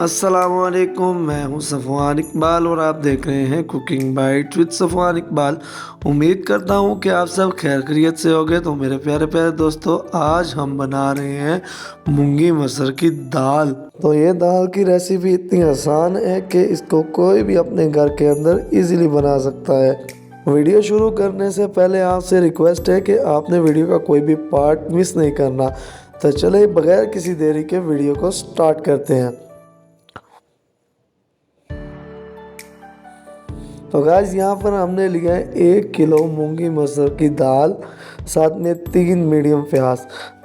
السلام علیکم، میں ہوں صفوان اقبال اور آپ دیکھ رہے ہیں cooking bite with Safwan Iqbal, امید کرتا ہوں کہ آپ سب خیر خیریت سے ہوگے تو میرے پیارے پیارے دوستو، آج ہم بنا رہے ہیں مونگی مسر کی دال۔ تو یہ دال کی ریسیپی اتنی آسان ہے کہ اس کو کوئی بھی اپنے گھر کے اندر ایزیلی بنا سکتا ہے۔ ویڈیو شروع کرنے سے پہلے آپ سے ریکویسٹ ہے کہ آپ نے ویڈیو کا کوئی بھی پارٹ مس نہیں کرنا۔ تو چلے، بغیر کسی دیری کے ویڈیو کو سٹارٹ کرتے ہیں۔ تو گائز یہاں پر ہم نے لیا ہے ایک کلو مونگی مسر کی دال، ساتھ میں تین میڈیم پیاز۔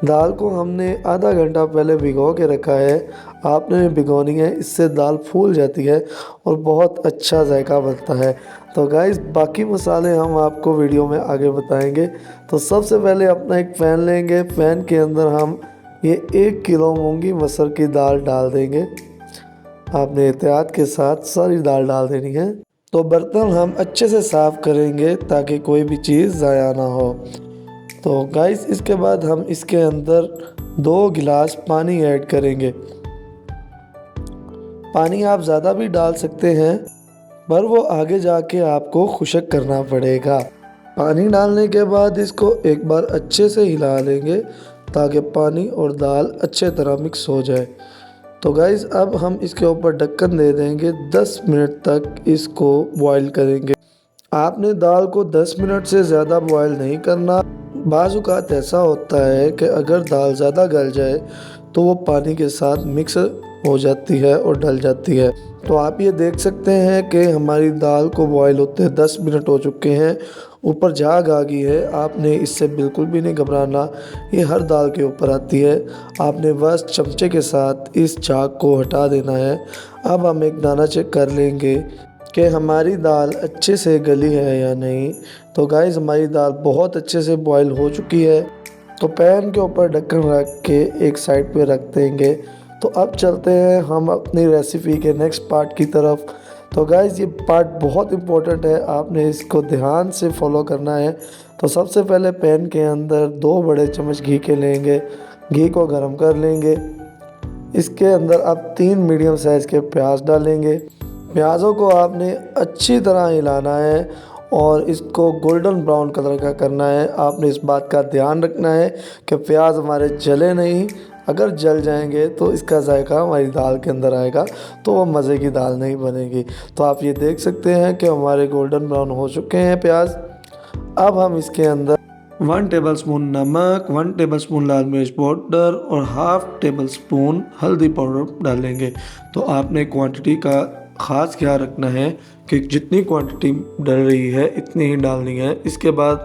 دال کو ہم نے آدھا گھنٹہ پہلے بھگو کے رکھا ہے۔ آپ نے بھگونی ہے، اس سے دال پھول جاتی ہے اور بہت اچھا ذائقہ بنتا ہے۔ تو گائز باقی مسالے ہم آپ کو ویڈیو میں آگے بتائیں گے۔ تو سب سے پہلے اپنا ایک پین لیں گے۔ پین کے اندر ہم یہ ایک کلو مونگی مسر کی دال ڈال دیں گے۔ آپ نے احتیاط کے ساتھ ساری دال ڈال دینی ہے۔ تو برتن ہم اچھے سے صاف کریں گے تاکہ کوئی بھی چیز ضائع نہ ہو۔ تو گائس اس کے بعد ہم اس کے اندر دو گلاس پانی ایڈ کریں گے۔ پانی آپ زیادہ بھی ڈال سکتے ہیں، پر وہ آگے جا کے آپ کو خشک کرنا پڑے گا۔ پانی ڈالنے کے بعد اس کو ایک بار اچھے سے ہلا لیں گے تاکہ پانی اور دال اچھے طرح مکس ہو جائے۔ تو گائز اب ہم اس کے اوپر ڈکن دے دیں گے۔ دس منٹ تک اس کو بوائل کریں گے۔ آپ نے دال کو دس منٹ سے زیادہ بوائل نہیں کرنا۔ بعض اوقات ایسا ہوتا ہے کہ اگر دال زیادہ گل جائے تو وہ پانی کے ساتھ مکس ہو جاتی ہے اور ڈل جاتی ہے۔ تو آپ یہ دیکھ سکتے ہیں کہ ہماری دال کو بوائل ہوتے دس منٹ ہو چکے ہیں۔ اوپر جاگ آ گئی ہے۔ آپ نے اس سے بالکل بھی نہیں گھبرانا۔ یہ ہر دال کے اوپر آتی ہے۔ آپ نے بس چمچے کے ساتھ اس جاگ کو ہٹا دینا ہے۔ اب ہم ایک دانہ چیک کر لیں گے کہ ہماری دال اچھے سے گلی ہے یا نہیں۔ تو گائز ہماری دال بہت اچھے سے بوائل ہو چکی ہے۔ تو پین کے اوپر ڈھکن رکھ کے ایک سائڈ پہ رکھ دیں گے۔ تو اب چلتے ہیں ہم اپنی ریسیپی کے نیکسٹ پارٹ کی طرف۔ تو گائز یہ پارٹ بہت امپورٹنٹ ہے۔ آپ نے اس کو دھیان سے فالو کرنا ہے۔ تو سب سے پہلے پین کے اندر دو بڑے چمچ گھی کے لیں گے۔ گھی کو گرم کر لیں گے۔ اس کے اندر اب تین میڈیم سائز کے پیاز ڈالیں گے۔ پیازوں کو آپ نے اچھی طرح ہلانا ہے اور اس کو گولڈن براؤن کلر کا کرنا ہے۔ آپ نے اس بات کا دھیان رکھنا ہے کہ پیاز ہمارے جلے نہیں۔ اگر جل جائیں گے تو اس کا ذائقہ ہماری دال کے اندر آئے گا، تو وہ مزے کی دال نہیں بنے گی۔ تو آپ یہ دیکھ سکتے ہیں کہ ہمارے گولڈن براؤن ہو چکے ہیں پیاز۔ اب ہم اس کے اندر ون ٹیبل سپون نمک، ون ٹیبل سپون لال مرچ پاؤڈر اور ہاف ٹیبل سپون ہلدی پاؤڈر ڈالیں گے۔ تو آپ نے کوانٹٹی کا خاص خیال رکھنا ہے کہ جتنی کوانٹٹی ڈل رہی ہے، اتنی ہی ڈالنی ہے۔ اس کے بعد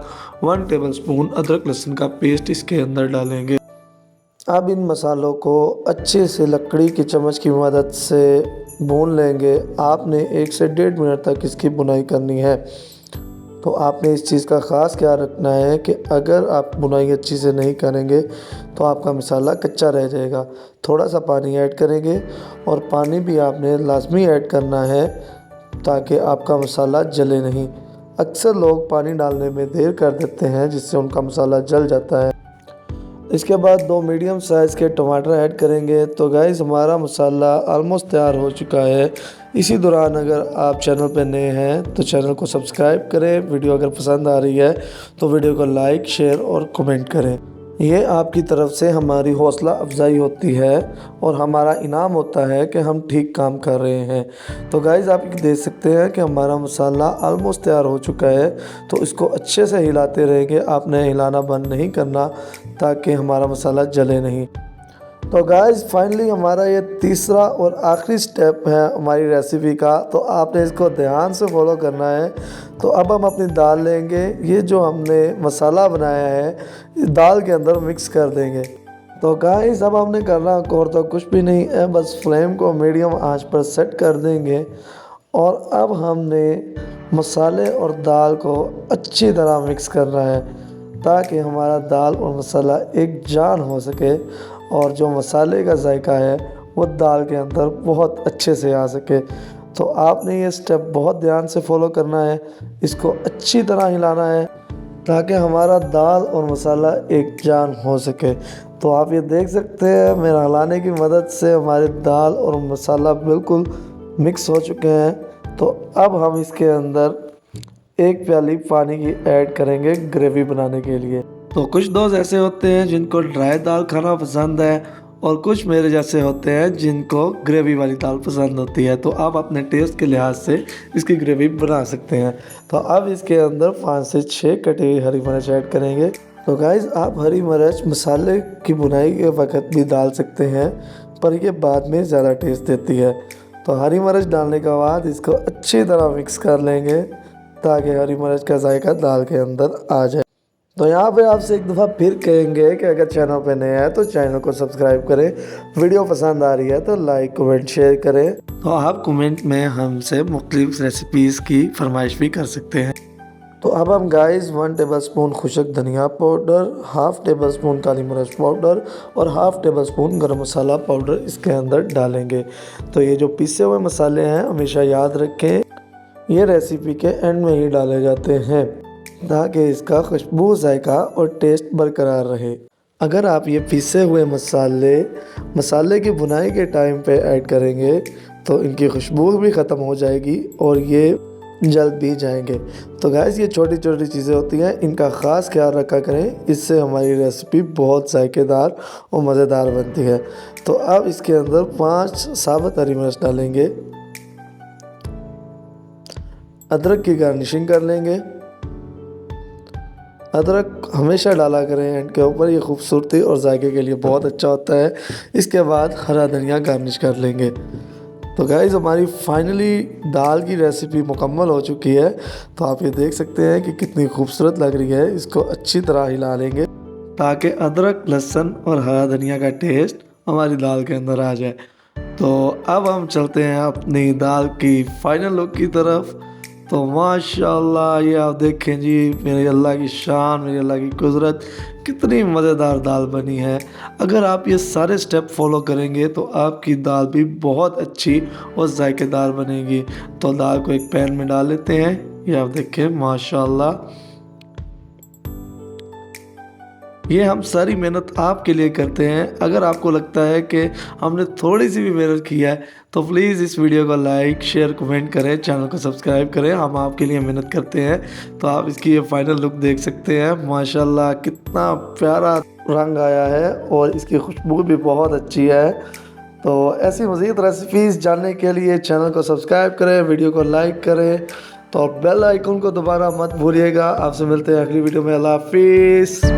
ون ٹیبل سپون ادرک لہسن کا پیسٹ اس کے اندر ڈالیں گے۔ اب ان مسالوں کو اچھے سے لکڑی کی چمچ کی مدد سے بھون لیں گے۔ آپ نے ایک سے ڈیڑھ منٹ تک اس کی بنائی کرنی ہے۔ تو آپ نے اس چیز کا خاص خیال رکھنا ہے کہ اگر آپ بنائی اچھی سے نہیں کریں گے تو آپ کا مسالہ کچا رہ جائے گا۔ تھوڑا سا پانی ایڈ کریں گے اور پانی بھی آپ نے لازمی ایڈ کرنا ہے تاکہ آپ کا مسالہ جلے نہیں۔ اکثر لوگ پانی ڈالنے میں دیر کر دیتے ہیں جس سے ان کا مسالہ جل جاتا ہے۔ اس کے بعد دو میڈیم سائز کے ٹماٹر ایڈ کریں گے۔ تو گائز ہمارا مسالہ آلموسٹ تیار ہو چکا ہے۔ اسی دوران اگر آپ چینل پہ نئے ہیں، تو چینل کو سبسکرائب کریں۔ ویڈیو اگر پسند آ رہی ہے، تو ویڈیو کو لائک شیئر اور کمنٹ کریں۔ یہ آپ کی طرف سے ہماری حوصلہ افزائی ہوتی ہے اور ہمارا انعام ہوتا ہے کہ ہم ٹھیک کام کر رہے ہیں۔ تو گائز آپ دیکھ سکتے ہیں کہ ہمارا مسالہ آلموسٹ تیار ہو چکا ہے۔ تو اس کو اچھے سے ہلاتے رہیں گے آپ نے ہلانا بند نہیں کرنا تاکہ ہمارا مسالہ جلے نہیں۔ تو گائز فائنلی ہمارا یہ تیسرا اور آخری سٹیپ ہے ہماری ریسیپی کا۔ تو آپ نے اس کو دھیان سے فالو کرنا ہے۔ تو اب ہم اپنی دال لیں گے۔ یہ جو ہم نے مسالہ بنایا ہے دال کے اندر مکس کر دیں گے۔ تو گائز اب ہم نے کرنا اور تو کچھ بھی نہیں ہے، بس فلیم کو میڈیم آنچ پر سیٹ کر دیں گے۔ اور اب ہم نے مسالے اور دال کو اچھی طرح مکس کرنا ہے۔ تاکہ ہمارا دال اور مسالہ ایک جان ہو سکے اور جو مسالے کا ذائقہ ہے وہ دال کے اندر بہت اچھے سے آ سکے۔ تو آپ نے یہ سٹیپ بہت دھیان سے فالو کرنا ہے، اس کو اچھی طرح ہلانا ہے تاکہ ہمارا دال اور مسالہ ایک جان ہو سکے۔ تو آپ یہ دیکھ سکتے ہیں میرا ہلانے کی مدد سے ہماری دال اور مسالہ بالکل مکس ہو چکے ہیں۔ تو اب ہم اس کے اندر ایک پیالی پانی کی ایڈ کریں گے گریوی بنانے کے لیے۔ تو کچھ دوست ایسے ہوتے ہیں جن کو ڈرائی دال کھانا پسند ہے اور کچھ میرے جیسے ہوتے ہیں جن کو گریوی والی دال پسند ہوتی ہے۔ تو آپ اپنے ٹیسٹ کے لحاظ سے اس کی گریوی بنا سکتے ہیں۔ تو اب اس کے اندر پانچ سے چھ کٹی ہوئی ہری مرچ ایڈ کریں گے۔ تو گائز آپ ہری مرچ مسالے کی بنائی کے وقت بھی ڈال سکتے ہیں، پر یہ بعد میں زیادہ ٹیسٹ دیتی ہے۔ تو ہری مرچ ڈالنے کے بعد اس کو اچھی طرح مکس کر لیں گے۔ تاکہ ہری مرچ کا ذائقہ دال کے اندر آ جائے۔ تو یہاں پہ آپ سے ایک دفعہ پھر کہیں گے کہ اگر چینل پہ نئے ہیں تو چینل کو سبسکرائب کریں۔ ویڈیو پسند آ رہی ہے تو لائک کومنٹ شیئر کریں۔ تو آپ کومنٹ میں ہم سے مختلف ریسیپیز کی فرمائش بھی کر سکتے ہیں۔ تو اب ہم گائز ون ٹیبل سپون خشک دھنیا پاؤڈر ہاف ٹیبل سپون کالی مرچ پاؤڈر اور ہاف ٹیبل سپون گرم مسالہ پاؤڈر اس کے اندر ڈالیں گے۔ تو یہ جو پیسے ہوئے مسالے ہیں، ہمیشہ یاد رکھیں۔ یہ ریسیپی کے اینڈ میں ہی ڈالے جاتے ہیں تاکہ اس کا خوشبو، ذائقہ اور ٹیسٹ برقرار رہے۔ اگر آپ یہ پیسے ہوئے مسالے مسالے کی بنائی کے ٹائم پہ ایڈ کریں گے تو ان کی خوشبو بھی ختم ہو جائے گی اور یہ جلد بھی جائیں گے۔ تو گائز یہ چھوٹی چھوٹی چیزیں ہوتی ہیں۔ ان کا خاص خیال رکھا کریں۔ اس سے ہماری ریسیپی بہت ذائقے دار اور مزیدار بنتی ہے۔ تو اب اس کے اندر پانچ ثابت ہری مرچ ڈالیں گے۔ ادرک کی گارنشنگ کر لیں گے۔ ادرک ہمیشہ ڈالا کریں اینڈ کے اوپر یہ خوبصورتی اور ذائقے کے لیے بہت اچھا ہوتا ہے۔ اس کے بعد ہرا دھنیا گارنش کر لیں گے۔ تو گائز ہماری فائنلی دال کی ریسیپی مکمل ہو چکی ہے۔ تو آپ یہ دیکھ سکتے ہیں کہ کتنی خوبصورت لگ رہی ہے۔ اس کو اچھی طرح ہلا لیں گے تاکہ ادرک، لہسن اور ہرا دھنیا کا ٹیسٹ ہماری دال کے اندر آ جائے۔ تو اب ہم چلتے ہیں اپنی دال کی فائنل لک کی طرف۔ تو ماشاء اللہ یہ آپ دیکھیں جی میری اللہ کی شان میری اللہ کی قدرت، کتنی مزیدار دال بنی ہے۔ اگر آپ یہ سارے سٹیپ فالو کریں گے تو آپ کی دال بھی بہت اچھی اور ذائقے دار بنے گی۔ تو دال کو ایک پین میں ڈال لیتے ہیں۔ یہ آپ دیکھیں ماشاء اللہ یہ ہم ساری محنت آپ کے لیے کرتے ہیں۔ اگر آپ کو لگتا ہے کہ ہم نے تھوڑی سی بھی محنت کی ہے، تو پلیز اس ویڈیو کو لائک، شیئر، کمنٹ کریں، چینل کو سبسکرائب کریں۔ ہم آپ کے لیے محنت کرتے ہیں۔ تو آپ اس کی یہ فائنل لک دیکھ سکتے ہیں۔ ماشاءاللہ، کتنا پیارا رنگ آیا ہے اور اس کی خوشبو بھی بہت اچھی ہے۔ تو ایسی مزید ریسیپیز جاننے کے لیے چینل کو سبسکرائب کریں، ویڈیو کو لائک کریں۔ تو بیل آئیکن کو دوبارہ مت بھولیے گا۔ آپ سے ملتے ہیں اگلی ویڈیو میں۔ اللہ حافظ۔